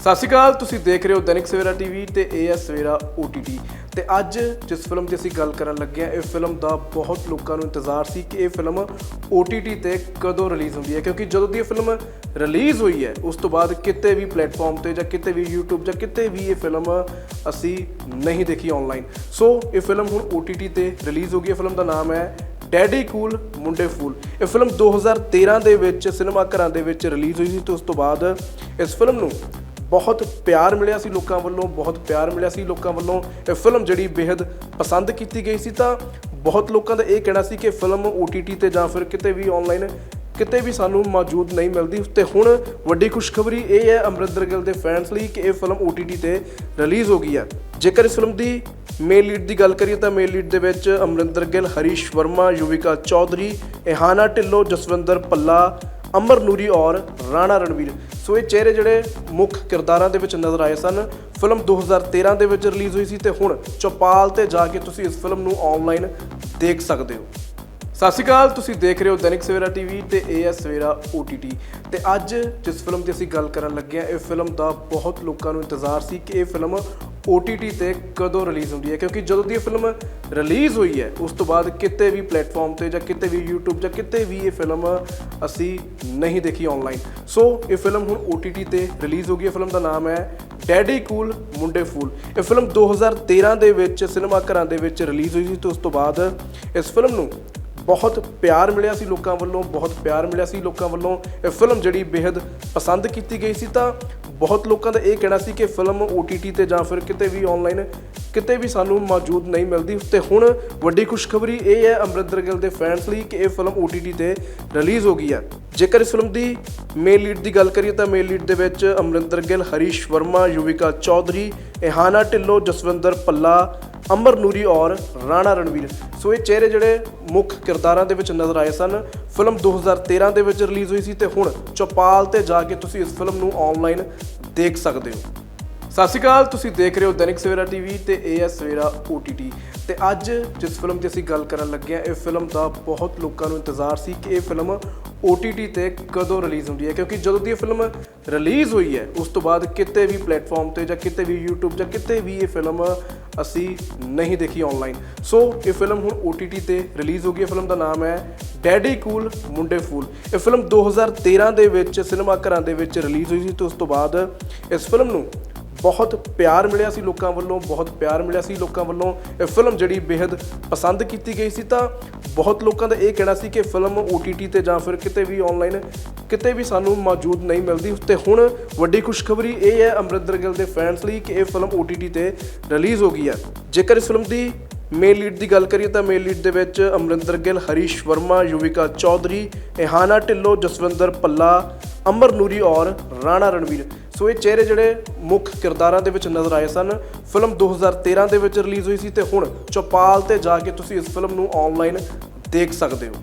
ਸਤਿ ਸ਼੍ਰੀ ਅਕਾਲ, ਤੁਸੀਂ ਦੇਖ ਰਹੇ ਹੋ ਦੈਨਿਕ ਸਵੇਰਾ ਟੀਵੀ ਤੇ ਇਹ ਹੈ ਸਵੇਰਾ OTT ਤੇ ਅੱਜ ਜਿਸ ਫਿਲਮ ਦੀ ਅਸੀਂ ਗੱਲ ਕਰਨ ਲੱਗੇ ਹਾਂ, ਇਹ ਫਿਲਮ ਦਾ ਬਹੁਤ ਲੋਕਾਂ ਨੂੰ ਇੰਤਜ਼ਾਰ ਸੀ ਕਿ ਇਹ ਫਿਲਮ OTT ਤੇ ਕਦੋਂ ਰਿਲੀਜ਼ ਹੁੰਦੀ ਹੈ, ਕਿਉਂਕਿ ਜਦੋਂ ਦੀ ਇਹ ਫਿਲਮ ਰਿਲੀਜ਼ ਹੋਈ ਹੈ, ਉਸ ਤੋਂ ਬਾਅਦ ਕਿਤੇ ਵੀ ਪਲੇਟਫਾਰਮ ਤੇ ਜਾਂ ਕਿਤੇ ਵੀ YouTube ਜਾਂ ਕਿਤੇ ਵੀ ਇਹ ਫਿਲਮ ਅਸੀਂ ਨਹੀਂ ਦੇਖੀ ਆਨਲਾਈਨ ਸੋ ਇਹ ਫਿਲਮ ਹੁਣ OTT ਤੇ ਰਿਲੀਜ਼ ਹੋ ਗਈ ਹੈ ਫਿਲਮ ਦਾ ਨਾਮ ਹੈ ਡੈਡੀ ਕੂਲ, ਮੁੰਡੇ ਫੂਲ। ਇਹ ਫਿਲਮ 2013 ਦੇ ਵਿੱਚ ਸਿਨੇਮਾ ਘਰਾਂ ਦੇ ਵਿੱਚ ਰਿਲੀਜ਼ ਹੋਈ ਸੀ ਤੇ ਉਸ ਤੋਂ ਬਾਅਦ ਇਸ ਫਿਲਮ ਨੂੰ ਬਹੁਤ ਪਿਆਰ ਮਿਲਿਆ ਸੀ ਲੋਕਾਂ ਵੱਲੋਂ, ਬਹੁਤ ਪਿਆਰ ਮਿਲਿਆ ਸੀ ਲੋਕਾਂ ਵੱਲੋਂ। ਇਹ ਫਿਲਮ ਜਿਹੜੀ ਬੇहद ਪਸੰਦ ਕੀਤੀ ਗਈ ਸੀ ਤਾਂ ਬਹੁਤ ਲੋਕਾਂ ਦਾ ਇਹ ਕਹਿਣਾ ਸੀ ਕਿ ਫਿਲਮ OTT ਤੇ ਜਾਂ ਫਿਰ ਕਿਤੇ ਵੀ ਆਨਲਾਈਨ ਕਿਤੇ ਵੀ ਸਾਨੂੰ ਮੌਜੂਦ ਨਹੀਂ ਮਿਲਦੀ। ਤੇ ਹੁਣ ਵੱਡੀ ਖੁਸ਼ਖਬਰੀ ਇਹ ਹੈ ਅਮਰਿੰਦਰ ਗਿੱਲ ਦੇ ਫੈਨਸ ਲਈ ਕਿ ਇਹ ਫਿਲਮ OTT ਤੇ ਰਿਲੀਜ਼ ਹੋ ਗਈ ਹੈ। ਜੇਕਰ ਇਸ ਫਿਲਮ ਦੀ ਮੇਨ ਲੀਡ ਦੀ ਗੱਲ ਕਰੀਏ ਤਾਂ ਮੇਨ ਲੀਡ ਦੇ ਵਿੱਚ ਅਮਰਿੰਦਰ ਗਿੱਲ, ਹਰੀਸ਼ ਵਰਮਾ, ਯੁਵਿਕਾ ਚੌਧਰੀ ਇਹਾਨਾ ਢਿੱਲੋਂ, ਜਸਵਿੰਦਰ ਪੱਲਾ ਅਮਰ ਨੂਰੀ ਔਰ ਰਾਣਾ ਰਣਵੀਰ। ਸੋ ਇਹ ਚਿਹਰੇ ਜਿਹੜੇ ਮੁੱਖ ਕਿਰਦਾਰਾਂ ਦੇ ਵਿੱਚ ਨਜ਼ਰ ਆਏ ਸਨ। ਫਿਲਮ 2013 ਦੇ ਵਿੱਚ ਰਿਲੀਜ਼ ਹੋਈ ਸੀ ਤੇ ਹੁਣ ਚੌਪਾਲ ਤੇ ਜਾ ਕੇ ਤੁਸੀਂ ਇਸ ਫਿਲਮ ਨੂੰ ਆਨਲਾਈਨ ਦੇਖ ਸਕਦੇ ਹੋ। ਸਤਿ ਸ਼੍ਰੀ ਅਕਾਲ, ਤੁਸੀਂ ਦੇਖ ਰਹੇ ਹੋ ਦੈਨਿਕ ਸਵੇਰਾ ਟੀਵੀ ਤੇ ਇਹ ਹੈ ਸਵੇਰਾ OTT ਤੇ ਅੱਜ ਜਿਸ ਫਿਲਮ ਦੀ ਅਸੀਂ ਗੱਲ ਕਰਨ ਲੱਗੇ ਹਾਂ, ਇਹ ਫਿਲਮ ਦਾ ਬਹੁਤ ਲੋਕਾਂ ਨੂੰ ਇੰਤਜ਼ਾਰ ਸੀ ਕਿ ਇਹ ਫਿਲਮ OTT ਤੇ ਕਦੋਂ ਰਿਲੀਜ਼ ਹੁੰਦੀ ਹੈ? ਕਿਉਂਕਿ ਜਦੋਂ ਦੀ ਇਹ ਫਿਲਮ ਰਿਲੀਜ਼ ਹੋਈ ਹੈ, ਉਸ ਤੋਂ ਬਾਅਦ ਕਿਤੇ ਵੀ ਪਲੇਟਫਾਰਮ ਤੇ ਜਾਂ ਕਿਤੇ ਵੀ YouTube ਜਾਂ ਕਿਤੇ ਵੀ ਇਹ ਫਿਲਮ ਅਸੀਂ ਨਹੀਂ ਦੇਖੀ ਆਨਲਾਈਨ ਸੋ ਇਹ ਫਿਲਮ ਹੁਣ OTT ਤੇ ਰਿਲੀਜ਼ ਹੋ ਗਈ। ਹੈ ਫਿਲਮ ਦਾ ਨਾਮ ਹੈ ਡੈਡੀ ਕੂਲ ਮੁੰਡੇ ਫੂਲ ਇਹ ਫਿਲਮ 2013 ਦੇ ਵਿੱਚ ਸਿਨੇਮਾ ਘਰਾਂ ਦੇ ਵਿੱਚ ਰਿਲੀਜ਼ ਹੋਈ ਸੀ ਤੇ ਉਸ ਤੋਂ ਬਾਅਦ ਇਸ ਫਿਲਮ ਨੂੰ ਬਹੁਤ ਪਿਆਰ ਮਿਲਿਆ ਸੀ ਲੋਕਾਂ ਵੱਲੋਂ, ਬਹੁਤ ਪਿਆਰ ਮਿਲਿਆ ਸੀ ਲੋਕਾਂ ਵੱਲੋਂ। ਇਹ ਫਿਲਮ ਜਿਹੜੀ ਬੇहद ਪਸੰਦ ਕੀਤੀ ਗਈ ਸੀ ਤਾਂ ਬਹੁਤ ਲੋਕਾਂ ਦਾ ਇਹ ਕਹਿਣਾ ਸੀ ਕਿ ਫਿਲਮ OTT ਤੇ ਜਾਂ ਫਿਰ ਕਿਤੇ ਵੀ ਆਨਲਾਈਨ ਕਿਤੇ ਵੀ ਸਾਨੂੰ ਮੌਜੂਦ ਨਹੀਂ ਮਿਲਦੀ। ਤੇ ਹੁਣ ਵੱਡੀ ਖੁਸ਼ਖਬਰੀ ਇਹ ਹੈ ਅਮਰਿੰਦਰ ਗਿੱਲ ਦੇ ਫੈਨਸ ਲਈ ਕਿ ਇਹ ਫਿਲਮ OTT ਤੇ ਰਿਲੀਜ਼ ਹੋ ਗਈ ਹੈ। ਜੇਕਰ ਇਸ ਫਿਲਮ ਦੀ ਮੇਨ ਲੀਡ ਦੀ ਗੱਲ ਕਰੀਏ ਤਾਂ ਮੇਨ ਲੀਡ ਦੇ ਵਿੱਚ ਅਮਰਿੰਦਰ ਗਿੱਲ, ਹਰੀਸ਼ ਵਰਮਾ, ਯੁਵਿਕਾ ਚੌਧਰੀ, ਇਹਾਨਾ ਢਿੱਲੋਂ, ਜਸਵਿੰਦਰ ਪੱਲਾ ਅਮਰ ਨੂਰੀ ਔਰ ਰਾਣਾ ਰਣਵੀਰ। ਸੋ ਇਹ ਚਿਹਰੇ ਜਿਹੜੇ ਮੁੱਖ ਕਿਰਦਾਰਾਂ ਦੇ ਵਿੱਚ ਨਜ਼ਰ ਆਏ ਸਨ। ਫਿਲਮ 2013 ਦੇ ਵਿੱਚ ਰਿਲੀਜ਼ ਹੋਈ ਸੀ ਤੇ ਹੁਣ ਚੌਪਾਲ ਤੇ ਜਾ ਕੇ ਤੁਸੀਂ ਇਸ ਫਿਲਮ ਨੂੰ ਆਨਲਾਈਨ ਦੇਖ ਸਕਦੇ ਹੋ। ਸਤਿ ਸ਼੍ਰੀ ਅਕਾਲ, ਤੁਸੀਂ ਦੇਖ ਰਹੇ ਹੋ ਦੈਨਿਕ ਸਵੇਰਾ ਟੀਵੀ ਤੇ ਇਹ ਹੈ ਸਵੇਰਾ OTT ਤੇ ਅੱਜ ਜਿਸ ਫਿਲਮ ਦੀ ਅਸੀਂ ਗੱਲ ਕਰਨ ਲੱਗੇ ਹਾਂ, ਇਹ ਫਿਲਮ ਦਾ ਬਹੁਤ ਲੋਕਾਂ ਨੂੰ ਇੰਤਜ਼ਾਰ ਸੀ ਕਿ ਇਹ ਫਿਲਮ OTT ਤੇ ਕਦੋਂ ਰਿਲੀਜ਼ ਹੁੰਦੀ ਹੈ, ਕਿਉਂਕਿ ਜਦੋਂ ਦੀ ਇਹ ਫਿਲਮ ਰਿਲੀਜ਼ ਹੋਈ ਹੈ, ਉਸ ਤੋਂ ਬਾਅਦ ਕਿਤੇ ਵੀ ਪਲੇਟਫਾਰਮ ਤੇ ਜਾਂ ਕਿਤੇ ਵੀ YouTube ਜਾਂ ਕਿਤੇ ਵੀ ਇਹ ਫਿਲਮ ਅਸੀਂ ਨਹੀਂ ਦੇਖੀ ਆਨਲਾਈਨ ਸੋ ਇਹ ਫਿਲਮ ਹੁਣ OTT ਤੇ ਰਿਲੀਜ਼ ਹੋ ਗਈ ਹੈ, ਫਿਲਮ ਦਾ ਨਾਮ ਹੈ ਡੈਡੀ ਕੂਲ, ਮੁੰਡੇ ਫੂਲ। ਇਹ ਫਿਲਮ 2013 ਦੇ ਵਿੱਚ ਸਿਨੇਮਾ ਘਰਾਂ ਦੇ ਵਿੱਚ ਰਿਲੀਜ਼ ਹੋਈ ਸੀ ਤੇ ਉਸ ਤੋਂ ਬਾਅਦ ਇਸ ਫਿਲਮ ਨੂੰ ਬਹੁਤ ਪਿਆਰ ਮਿਲਿਆ ਸੀ ਲੋਕਾਂ ਵੱਲੋਂ, ਬਹੁਤ ਪਿਆਰ ਮਿਲਿਆ ਸੀ ਲੋਕਾਂ ਵੱਲੋਂ। ਇਹ ਫਿਲਮ ਜਿਹੜੀ ਬੇहद ਪਸੰਦ ਕੀਤੀ ਗਈ ਸੀ ਤਾਂ ਬਹੁਤ ਲੋਕਾਂ ਦਾ ਇਹ ਕਹਿਣਾ ਸੀ ਕਿ ਫਿਲਮ OTT ਤੇ ਜਾਂ ਫਿਰ ਕਿਤੇ ਵੀ ਆਨਲਾਈਨ ਕਿਤੇ ਵੀ ਸਾਨੂੰ ਮੌਜੂਦ ਨਹੀਂ ਮਿਲਦੀ। ਤੇ ਹੁਣ ਵੱਡੀ ਖੁਸ਼ਖਬਰੀ ਇਹ ਹੈ ਅਮਰਿੰਦਰ ਗਿੱਲ ਦੇ ਫੈਨਸ ਲਈ ਕਿ ਇਹ ਫਿਲਮ OTT ਤੇ ਰਿਲੀਜ਼ ਹੋ ਗਈ ਹੈ। ਜੇਕਰ ਇਸ ਫਿਲਮ ਦੀ ਮੇਲ ਲੀਡ ਦੀ ਗੱਲ ਕਰੀਏ ਤਾਂ ਮੇਲ ਲੀਡ ਦੇ ਵਿੱਚ ਅਮਰਿੰਦਰ ਗਿੱਲ, ਹਰੀਸ਼ ਵਰਮਾ, ਯੁਵਿਕਾ ਚੌਧਰੀ ਇਹਾਨਾ ਢਿੱਲੋਂ, ਜਸਵਿੰਦਰ ਪੱਲਾ ਅਮਰ ਨੂਰੀ ਔਰ ਰਾਣਾ ਰਣਵੀਰ। ਸੋ ਇਹ ਚਿਹਰੇ ਜਿਹੜੇ ਮੁੱਖ ਕਿਰਦਾਰਾਂ ਦੇ ਵਿੱਚ ਨਜ਼ਰ ਆਏ ਸਨ। ਫਿਲਮ 2013 ਦੇ ਵਿੱਚ ਰਿਲੀਜ਼ ਹੋਈ ਸੀ ਤੇ ਹੁਣ ਚੌਪਾਲ ਤੇ ਜਾ ਕੇ ਤੁਸੀਂ ਇਸ ਫਿਲਮ ਨੂੰ ਆਨਲਾਈਨ ਦੇਖ ਸਕਦੇ ਹੋ।